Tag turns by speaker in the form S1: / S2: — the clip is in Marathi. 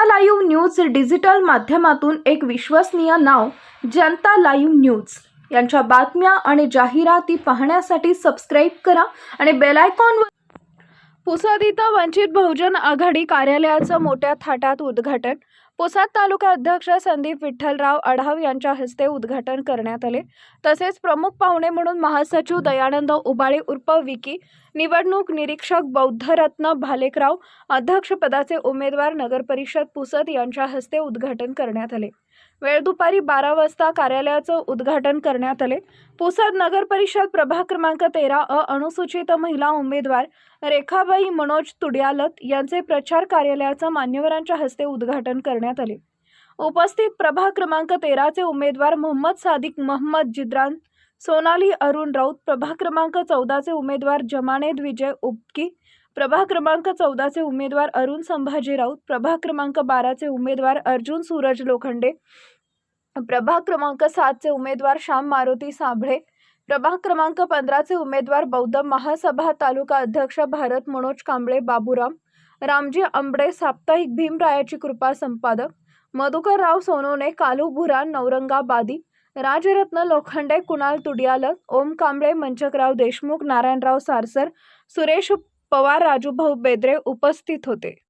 S1: जनता लाईव्ह न्यूज डिजिटल माध्यमातून एक विश्वसनीय नाव जनता लाईव्ह न्यूज. यांच्या बातम्या आणि जाहिराती पाहण्यासाठी सबस्क्राईब करा आणि बेलायकॉनवर पुसद इथं वंचित बहुजन आघाडी कार्यालयाचं मोठ्या थाटात उद्घाटन. पुसद तालुका अध्यक्ष संदीप विठ्ठलराव आढाव यांच्या हस्ते उद्घाटन करण्यात आले. तसेच प्रमुख पाहुणे म्हणून महासचिव दयानंद उबाळे उर्फ विकी निवडणूक निरीक्षक बौद्धरत्न भालेकराव अध्यक्षपदाचे उमेदवार नगरपरिषद पुसद यांच्या हस्ते उद्घाटन करण्यात आले. वेळ दुपारी बारा वाजता कार्यालयाचं उद्घाटन करण्यात आले. पुसद नगरपरिषद प्रभाग क्रमांक तेरा अ अनुसूचित महिला उमेदवार रेखाबाई मनोज तुड्यालत यांचे प्रचार कार्यालयाचं मान्यवरांच्या हस्ते उद्घाटन करण्यात आले. उपस्थित प्रभाग क्रमांक तेराचे उमेदवार मोहम्मद सादिक मोहम्मद जिद्रान सोनाली अरुण राऊत प्रभाग क्रमांक चौदाचे उमेदवार जमानेद विजय उपकी प्रभाग क्रमांक चौदाचे उमेदवार अरुण संभाजी राऊत प्रभाग क्रमांक बाराचे उमेदवार अर्जुन सूरज लोखंडे प्रभाग क्रमांक सातचे उमेदवार श्याम मारुती साबळे. प्रभाग क्रमांक पंधराचे उमेदवार बौद्ध महासभा तालुका अध्यक्ष भारत मनोज कांबळे बाबूराम. रामजी आंबडे साप्ताहिक भीमरायाची कृपा संपादक. मधुकर राव सोनवणे कालू भुरान नवरंगाबादी राजरत्न लोखंडे कुणाल तुडियालक. ओम कांबळे मंचकराव देशमुख नारायणराव सारसर. सुरेश पवार राजूभाऊ बेद्रे उपस्थित होते.